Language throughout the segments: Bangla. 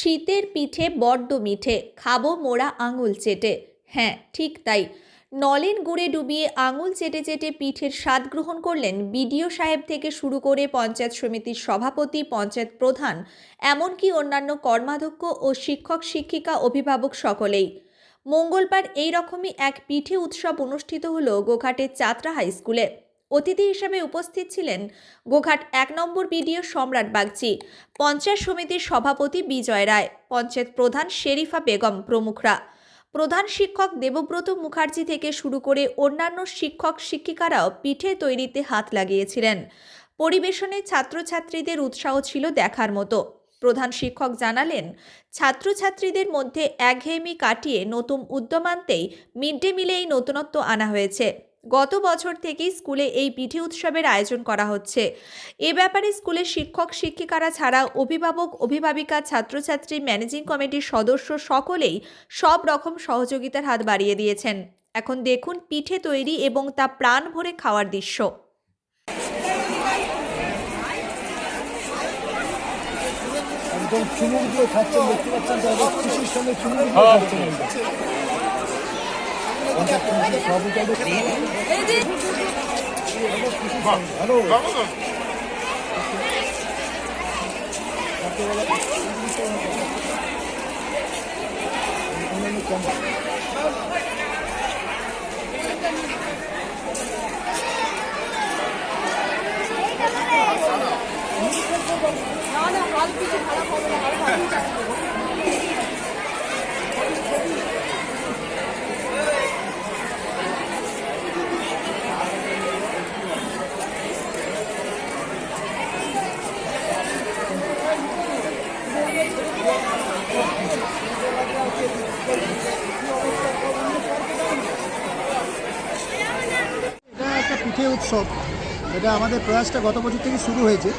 শীতের পিঠে বড্ড মিঠে, খাব মোড়া আঙুল চেটে। হ্যাঁ ঠিক তাই। নলেন গুড়ে ডুবিয়ে আঙুল চেটে চেটে পিঠের স্বাদ গ্রহণ করলেন বিডিও সাহেব থেকে শুরু করে পঞ্চায়েত সমিতির সভাপতি, পঞ্চায়েত প্রধান, এমনকি অন্যান্য কর্মাধ্যক্ষ ও শিক্ষক, শিক্ষিকা, অভিভাবক সকলেই। মঙ্গলবার এই রকমই এক পিঠে উৎসব অনুষ্ঠিত হলো গোঘাটের চাতরা হাই স্কুলে। অতিথি হিসেবে উপস্থিত ছিলেন গোঘাট এক নম্বর বিডিও সম্রাট বাগচি, পঞ্চায়েত সমিতির সভাপতি বিজয় রায়, পঞ্চায়েত প্রধান শেরিফা বেগম প্রমুখরা। প্রধান শিক্ষক দেবব্রত মুখার্জি থেকে শুরু করে অন্যান্য শিক্ষক শিক্ষিকারাও পিঠে তৈরিতে হাত লাগিয়েছিলেন। পরিবেশনে ছাত্রছাত্রীদের উৎসাহ ছিল দেখার মতো। প্রধান শিক্ষক জানালেন, ছাত্রছাত্রীদের মধ্যে একঘেয়েমি কাটিয়ে নতুন উদ্যম আনতেই মিড ডে মিলে এই নতুনত্ব আনা হয়েছে। গত বছর থেকেই স্কুলে এই পিঠে উৎসবের আয়োজন করা হচ্ছে। এ ব্যাপারে স্কুলের শিক্ষক শিক্ষিকারা ছাড়া অভিভাবক অভিভাবিকা ছাত্রছাত্রী ম্যানেজিং কমিটির সদস্য সকলেই সব রকম সহযোগিতার হাত বাড়িয়ে দিয়েছেন। এখন দেখুন পিঠে তৈরি এবং তা প্রাণ ভরে খাওয়ার দৃশ্য। একদম চুমুক দিয়ে খাচ্ছেন দেখতে পাচ্ছেন খুশির সঙ্গে চুমুক দিয়ে খাচ্ছেন। একদম। পঞ্চায়েত সমিতির সভাপতি একদম হ্যালো রাত্রেবেলা অন্যান্য ক্যাম্প এটা একটা পিঠে উৎসব। এটা আমাদের প্রয়াসটা গত বছর থেকে শুরু হয়েছে।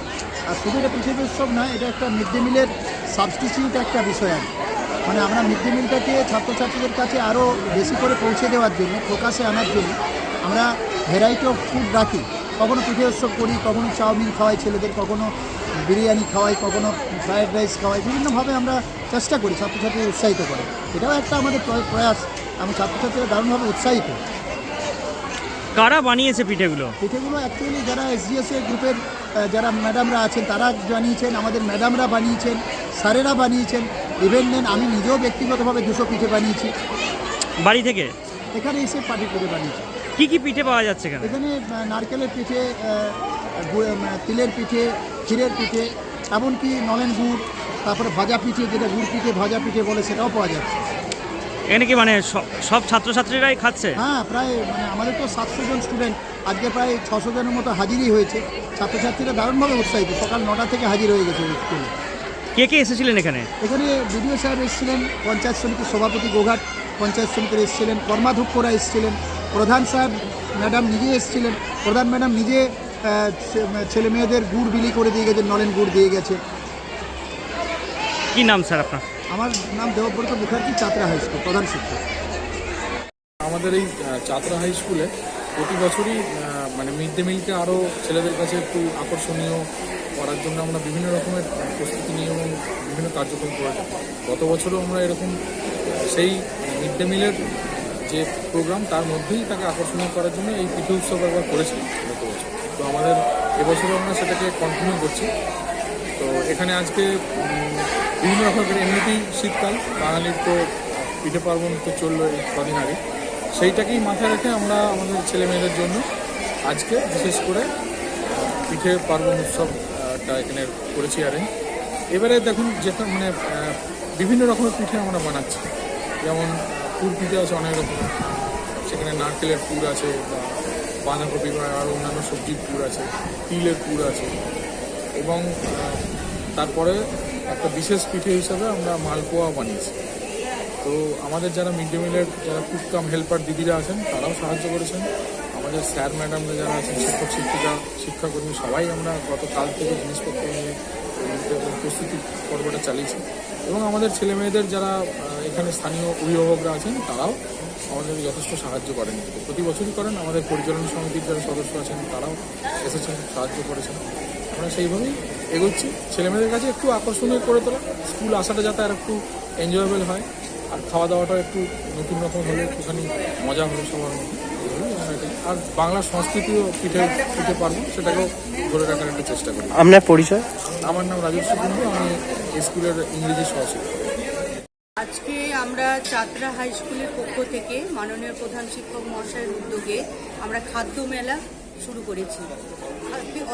আর শুধু এটা পিঠে উৎসব নয় এটা একটা মিড ডে মিলের সাবস্টিটিউট একটা বিষয় আর মানে আমরা মিড ডে মিলটাকে ছাত্রছাত্রীদের কাছে আরও বেশি করে পৌঁছে দেওয়ার জন্য, প্রকাশে আনার জন্য আমরা ভ্যারাইটি অফ ফুড রাখি। কখনো পিঠে উৎসব করি, কখনো চাউমিন খাওয়াই ছেলেদের, কখনো বিরিয়ানি খাওয়াই, কখনো ফ্রায়েড রাইস খাওয়াই। বিভিন্নভাবে আমরা চেষ্টা করি ছাত্রছাত্রীদের উৎসাহিত করে এটাও একটা আমাদের প্রয়- প্রয়াস। এবং ছাত্রছাত্রীরা দারুণভাবে উৎসাহিত। কারা বানিয়েছে পিঠেগুলো? পিঠেগুলো অ্যাকচুয়ালি যারা এর গ্রুপের যারা ম্যাডামরা আছেন তারা বানিয়েছেন আমাদের ম্যাডামরা বানিয়েছেন স্যারেরা বানিয়েছেন ইভেন দেন আমি নিজেও ব্যক্তিগতভাবে দুশো পিঠে বানিয়েছি। বাড়ি থেকে? এখানে এসে পাটি পিঠে বানিয়েছি। কি কি পিঠে পাওয়া যাচ্ছে এখানে? এখানে নারকেলের পিঠে তিলের পিঠে ক্ষীরের পিঠে এমনকি নলেন গুড় তারপরে ভাজা পিঠে যেটা গুড় পিঠে ভাজা পিঠে বলে সেটাও পাওয়া যাচ্ছে। এখানে কি মানে সব- ছাত্রছাত্রীরাই খাচ্ছে? হ্যাঁ প্রায় মানে আমাদের তো সাতশো জন স্টুডেন্ট আজকে প্রায় ছশো জনের মতো হাজিরই হয়েছে। ছাত্রছাত্রীরা দারুণভাবে উৎসাহিত সকাল নটা থেকে হাজির হয়ে গেছে স্কুলে কে কে এসেছিলেন এখানে? এখানে বিডিও সাহেব এসেছিলেন পঞ্চায়েত সমিতির সভাপতি গোঘাট পঞ্চায়েত সমিতির এসেছিলেন কর্মাধ্যক্ষরা এসেছিলেন প্রধান সাহেব ম্যাডাম নিজে এসেছিলেন প্রধান ম্যাডাম নিজে ছেলে মেয়েদের গুড় বিলি করে দিয়ে গেছে নলেন গুড় দিয়ে গেছে। কি নাম স্যার আপনার? আমার নাম দেবব্রত মুখার্জি, চাতরা হাই স্কুল, প্রধান শিক্ষক। আমাদের এই চাতরা হাই স্কুলে প্রতি বছরই মানে মিড ডে মিলকে আরও ছেলেদের কাছে একটু আকর্ষণীয় করার জন্য আমরা বিভিন্ন রকমের প্রস্তুতি নিয়ে এবং বিভিন্ন কার্যক্রম করে থাকি। গত বছরও আমরা এরকম সেই মিড ডে মিলের যে প্রোগ্রাম, তার মধ্যেই তাকে আকর্ষণীয় করার জন্য এই পিঠে উৎসব একবার করেছি গত বছর। তো আমাদের এবছরও আমরা সেটাকে কন্টিনিউ করছি। তো এখানে আজকে বিভিন্ন রকমের এমনিতেই শীতকাল, বাঙালির তো পিঠে পার্বণ তো চলল এই কদিন আগে। সেইটাকেই মাথায় রেখে আমরা আমাদের ছেলে মেয়েদের জন্য আজকে বিশেষ করে পিঠে পার্বণ উৎসবটা এখানে করেছি আরে এবারে দেখুন যেটা মানে বিভিন্ন রকমের পিঠে আমরা বানাচ্ছি। যেমন পুর পিঠে আছে অনেক রকমের সেখানে নারকেলের পুর আছে বা বাঁধাকপি বা আর অন্যান্য সবজির পুর আছে, তিলের পুর আছে এবং তারপরে একটা বিশেষ পিঠে হিসাবে আমরা মালপোয়া বানিয়েছি। তো আমাদের যারা মিড ডে মিলের, যারা কুক কাম হেল্পার দিদিরা আছেন, তারাও সাহায্য করেছেন। আমাদের স্যার ম্যাডামরা যারা আছেন, শিক্ষক, শিক্ষিকা, শিক্ষাকর্মী, সবাই আমরা গতকাল থেকে জিনিসপত্র নিয়ে প্রস্তুতি পর্বটা চালিয়েছি। এবং আমাদের ছেলে মেয়েদের যারা এখানে স্থানীয় অভিভাবকরা আছেন, তারাও আমাদের যথেষ্ট সাহায্য করেন। প্রতি বছরই করেন। আমাদের পরিচালনা সমিতির যারা সদস্য আছেন, তারাও এসেছেন, সাহায্য করেছেন। আমরা সেইভাবেই এগোচ্ছি। ছেলেমেয়েদের কাছে একটু আকর্ষণীয় করে তোলা। স্কুল আসাটা যাতে আর একটু এনজয়েবল হয়। আর খাওয়া দাওয়াটা একটু নতুন রকম হলে একটুখানি মজা হলো সবার মধ্যে। আর বাংলা সংস্কৃতিও পিঠে পিঠে পারব সেটাকেও ধরে রাখার একটা চেষ্টা করি। আপনার পরিচয়? আমার নাম রাজস্ব কুণ্ডু আমি স্কুলের ইংরেজি সহশিক্ষক। আজকে আমরা চাতরা হাই স্কুলের পক্ষ থেকে মাননীয় প্রধান শিক্ষক মহাশয়ের উদ্যোগে আমরা খাদ্য মেলা শুরু করেছি।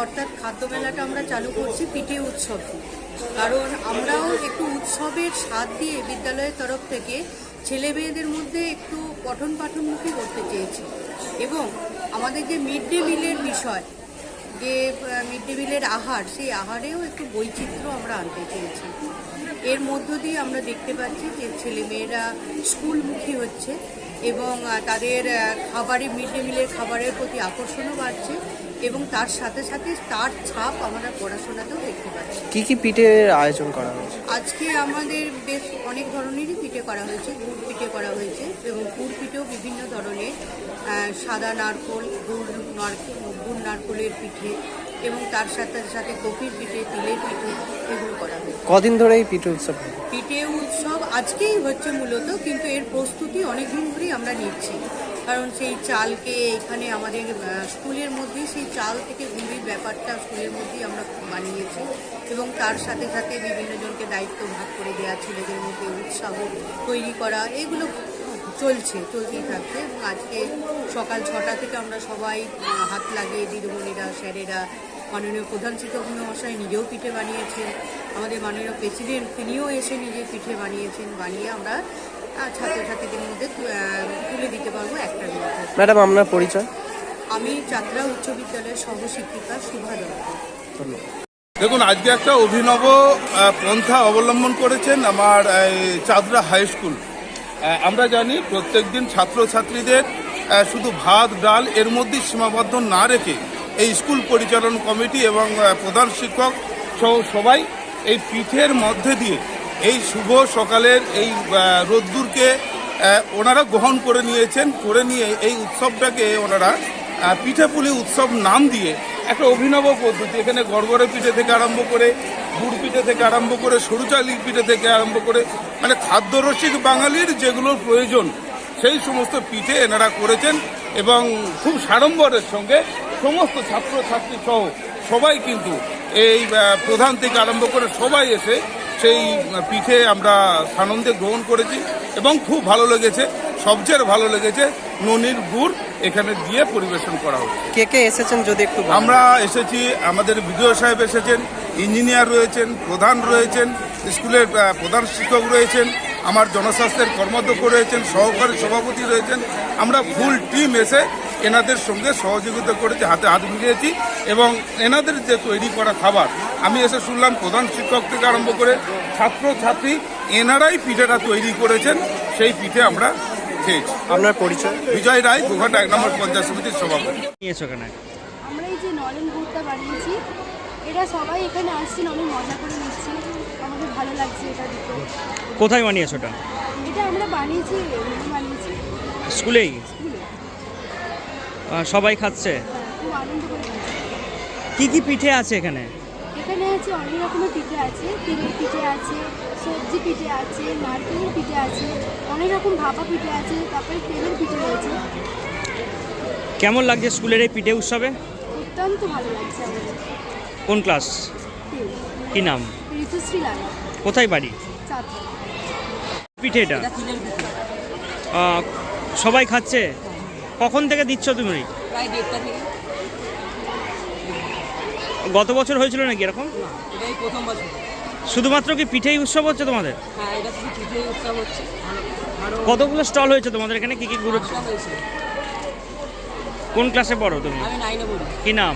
অর্থাৎ খাদ্য মেলাটা আমরা চালু করছি পিঠে উৎসব। কারণ আমরাও একটু উৎসবের স্বাদ দিয়ে বিদ্যালয়ের তরফ থেকে ছেলে মেয়েদের মধ্যে একটু পঠন পাঠনমুখী করতে চেয়েছি। এবং আমাদের যে মিড ডে মিলের বিষয়, যে মিড ডে মিলের আহার, সেই আহারেও একটু বৈচিত্র্য আমরা আনতে চেয়েছি। এর মধ্য দিয়ে আমরা দেখতে পাচ্ছি যে ছেলেমেয়েরা স্কুলমুখী হচ্ছে। এবং তাদের খাবারে মিড ডে মিলের খাবারের প্রতি আকর্ষণও বাড়ছে এবং তার সাথে সাথে তার ছাপ আমরা পড়াশোনাতেও দেখতে পাচ্ছি। কি কি পিঠের আয়োজন করা হয়েছে? আজকে আমাদের বেশ অনেক ধরনেরই পিঠে করা হয়েছে গুড় পিঠে করা হয়েছে এবং গুড় পিঠেও বিভিন্ন ধরনের সাদা নারকোল গুড় নারকেল গুড় নারকোলের পিঠে এবং তার সাথে সাথে কপির পিঠে তিলের পিঠে এগুলো করা হয়েছে। কদিন ধরে এই পিঠে উৎসব? পিঠে উৎসব আজকেই হচ্ছে মূলত, কিন্তু এর প্রস্তুতি অনেক দিন ধরেই আমরা নিচ্ছি। কারণ সেই চালকে এখানে আমাদের স্কুলের মধ্যেই সেই চাল থেকে গুঁড়ির ব্যাপারটা স্কুলের মধ্যেই আমরা বানিয়েছি এবং তার সাথে সাথে বিভিন্ন জনকে দায়িত্ব ভাগ করে দেওয়া ছেলেদের মধ্যে উৎসাহ তৈরি করা, এগুলো চলছে, চলতেই থাকছে। এবং আজকে সকাল ছটা থেকে আমরা সবাই হাত লাগিয়ে দিদিমণিরা, স্যারেরা, মাননীয় প্রধান শিক্ষক মহাশয় নিজেও পিঠে বানিয়েছেন। আমাদের মাননীয় প্রেসিডেন্ট তিনিও এসে নিজে পিঠে বানিয়েছেন বানিয়ে আমরা ছাত্রছাত্রীদের মধ্যে তুলে দিতে পারব একটা ম্যাডাম আপনার পরিচয়? আমি চাতরা উচ্চ বিদ্যালয়ের সহশিক্ষিকা শুভা দত্ত। দেখুন আজকে একটা অভিনব পন্থা অবলম্বন করেছেন আমার চাদরা হাই স্কুল। আমরা জানি প্রত্যেকদিন ছাত্রছাত্রীদের শুধু ভাত ডাল এর মধ্যে সীমাবদ্ধ না রেখে এই স্কুল পরিচালন কমিটি এবং প্রধান শিক্ষক সহ সবাই এই পিঠের মধ্যে দিয়ে এই শুভ সকালের এই রোদ্দুরকে ওনারা গ্রহণ করে নিয়েছেন, করে নিয়ে এই উৎসবটাকে ওনারা পিঠেপুলি উৎসব নাম দিয়ে একটা অভিনব পদ্ধতি। এখানে গড়গড়ে পিঠে থেকে আরম্ভ করে, গুড় পিঠে থেকে আরম্ভ করে সরু চালি পিঠে থেকে আরম্ভ করে মানে খাদ্যরসিক বাঙালির যেগুলোর প্রয়োজন, সেই সমস্ত পিঠে এনারা করেছেন এবং খুব সাড়ম্বরের সঙ্গে সমস্ত ছাত্রছাত্রী সহ সবাই কিন্তু এই প্রধান থেকে আরম্ভ করে সবাই এসে সেই পিঠে আমরা সানন্দে গ্রহণ করেছি এবং খুব ভালো লেগেছে সবচেয়ে ভালো লেগেছে ননির গুড় এখানে দিয়ে পরিবেশন করা হচ্ছে। কে কে এসেছেন যদি একটু আমরা এসেছি আমাদের বিডিও সাহেব এসেছেন ইঞ্জিনিয়ার রয়েছেন প্রধান রয়েছেন স্কুলের প্রধান শিক্ষক রয়েছেন আমার জনস্বাস্থ্যের কর্মাধ্যক্ষ রয়েছেন সহকারী সভাপতি রয়েছেন আমরা ফুল টিম এসে এনাদের সঙ্গে সহযোগিতা করেছি হাতে হাত মিলিয়েছি এবং এনাদের যে তৈরি করা খাবার আমি এসে শুনলাম প্রধান শিক্ষক থেকে আরম্ভ করে ছাত্র ছাত্রী এনারাই পিঠেটা তৈরি করেছেন সেই পিঠে আমরা খেয়েছি। আপনার পরিচয়? বিজয় রায় দুঘাটা এক নম্বর পঞ্চায়েত সমিতির সভাপতি। নিয়েছো এখানে আমরা এই যে নলেন গুড়টা বানিয়েছি এটা সবাই এখানে আসছেন অনেক মজা করে নিচ্ছি। আমাদের ভালো লাগছে এটা দিতে কোথায় বানিয়েছো ওটা? এটা আমরা বানিয়েছি বানিয়েছি। স্কুলেই? সবাই খাচ্ছে। কি কি পিঠে আছে এখানে? এখানে আছে অনেক রকমের পিঠে আছে। তিলের পিঠে আছে সবজি পিঠে আছে নারকেলের পিঠে আছে অনেক রকম ভাপা পিঠে আছে তারপরে তেলের পিঠে রয়েছে। কেমন লাগছে স্কুলের এই পিঠে উৎসবে? অত্যন্ত ভালো লাগছে আমাদের। কোন ক্লাস। কি? নাম? ঋতুশ্রী লাগা কোথায় বাড়ি? চাঁদা পিঠে। এটা সবাই খাচ্ছে? কখন থেকে দিচ্ছ তুমি? গত বছর হয়েছিল নাকি এরকম? শুধুমাত্র কি পিঠেই উৎসব হচ্ছে তোমাদের? হ্যাঁ কতগুলো স্টল হয়েছে তোমাদের এখানে? কি কি গুলো কোন ক্লাসে পড়ো তুমি? কি নাম?